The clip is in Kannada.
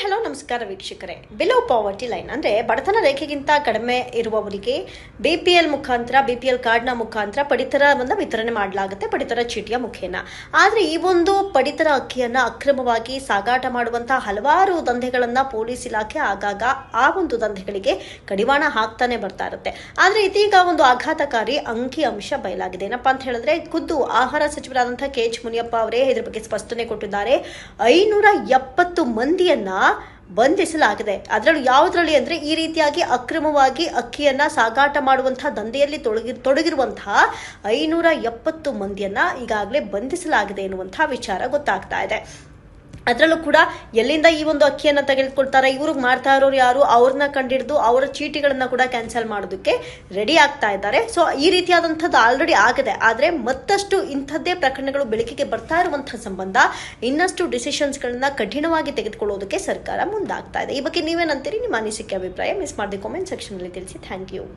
ಹಲೋ ನಮಸ್ಕಾರ ವೀಕ್ಷಕರೇ. ಬಿಲೋ ಪಾವರ್ಟಿ ಲೈನ್ ಅಂದ್ರೆ ಬಡತನ ರೇಖೆಗಿಂತ ಕಡಿಮೆ ಇರುವವರಿಗೆ ಬಿ ಪಿ ಎಲ್ ಮುಖಾಂತರ ಬಿ ಪಿ ಎಲ್ ಕಾರ್ಡ್ನ ಮುಖಾಂತರ ಪಡಿತರವನ್ನು ವಿತರಣೆ ಮಾಡಲಾಗುತ್ತೆ, ಪಡಿತರ ಚೀಟಿಯ ಮುಖೇನ. ಆದ್ರೆ ಈ ಒಂದು ಪಡಿತರ ಅಕ್ಕಿಯನ್ನ ಅಕ್ರಮವಾಗಿ ಸಾಗಾಟ ಮಾಡುವಂತಹ ಹಲವಾರು ದಂಧೆಗಳನ್ನ ಪೊಲೀಸ್ ಇಲಾಖೆ ಆಗಾಗ ಆ ಒಂದು ದಂಧೆಗಳಿಗೆ ಕಡಿವಾಣ ಹಾಕ್ತಾನೆ ಬರ್ತಾ ಇರುತ್ತೆ. ಆದ್ರೆ ಇದೀಗ ಒಂದು ಆಘಾತಕಾರಿ ಅಂಕಿ ಅಂಶ ಬಯಲಾಗಿದೆ. ಏನಪ್ಪಾ ಅಂತ ಹೇಳಿದ್ರೆ, ಖುದ್ದು ಆಹಾರ ಸಚಿವರಾದಂತಹ ಕೆ ಎಚ್ ಮುನಿಯಪ್ಪ ಅವರೇ ಇದ್ರ ಬಗ್ಗೆ ಸ್ಪಷ್ಟನೆ ಕೊಟ್ಟಿದ್ದಾರೆ. ಐನೂರ ಎಪ್ಪತ್ತು ಮಂದಿಯನ್ನ ಬಂಧಿಸಲಾಗಿದೆ. ಅದರಲ್ಲೂ ಯಾವುದರಲ್ಲಿ ಅಂದ್ರೆ ಈ ರೀತಿಯಾಗಿ ಅಕ್ರಮವಾಗಿ ಅಕ್ಕಿಯನ್ನು ಸಾಗಾಟ ಮಾಡುವಂತಹ ದಂಧೆಯಲ್ಲಿ ತೊಡಗಿ ತೊಡಗಿರುವಂತಹ ಐನೂರ ಎಪ್ಪತ್ತು ಮಂದಿಯನ್ನ ಈಗಾಗಲೇ ಬಂಧಿಸಲಾಗಿದೆ ಎನ್ನುವಂತಹ ವಿಚಾರ ಗೊತ್ತಾಗ್ತಾ ಇದೆ. ಅದರಲ್ಲೂ ಕೂಡ ಎಲ್ಲಿಂದ ಈ ಒಂದು ಅಕ್ಕಿಯನ್ನು ತೆಗೆದುಕೊಳ್ತಾರೆ, ಇವರು ಮಾಡ್ತಾ ಇರೋರು ಯಾರು, ಅವ್ರನ್ನ ಕಂಡಿಡಿದು ಅವರ ಚೀಟಿಗಳನ್ನ ಕೂಡ ಕ್ಯಾನ್ಸಲ್ ಮಾಡೋದಕ್ಕೆ ರೆಡಿ ಆಗ್ತಾ ಇದ್ದಾರೆ. ಸೊ ಈ ರೀತಿಯಾದಂಥದ್ದು ಆಲ್ರೆಡಿ ಆಗಿದೆ. ಆದರೆ ಮತ್ತಷ್ಟು ಇಂಥದ್ದೇ ಪ್ರಕರಣಗಳು ಬೆಳಕಿಗೆ ಬರ್ತಾ ಇರುವಂತಹ ಸಂಬಂಧ ಇನ್ನಷ್ಟು ಡಿಸಿಷನ್ಸ್ಗಳನ್ನ ಕಠಿಣವಾಗಿ ತೆಗೆದುಕೊಳ್ಳೋದಕ್ಕೆ ಸರ್ಕಾರ ಮುಂದಾಗ್ತಾ ಇದೆ. ಈ ಬಗ್ಗೆ ನೀವೇನಂತೀರಿ? ನಿಮ್ಮ ಅನಿಸಿಕೆ, ಅಭಿಪ್ರಾಯ ಮಿಸ್ ಮಾಡದೆ ಕಾಮೆಂಟ್ ಸೆಕ್ಷನ್ ಅಲ್ಲಿ ತಿಳಿಸಿ. Thank you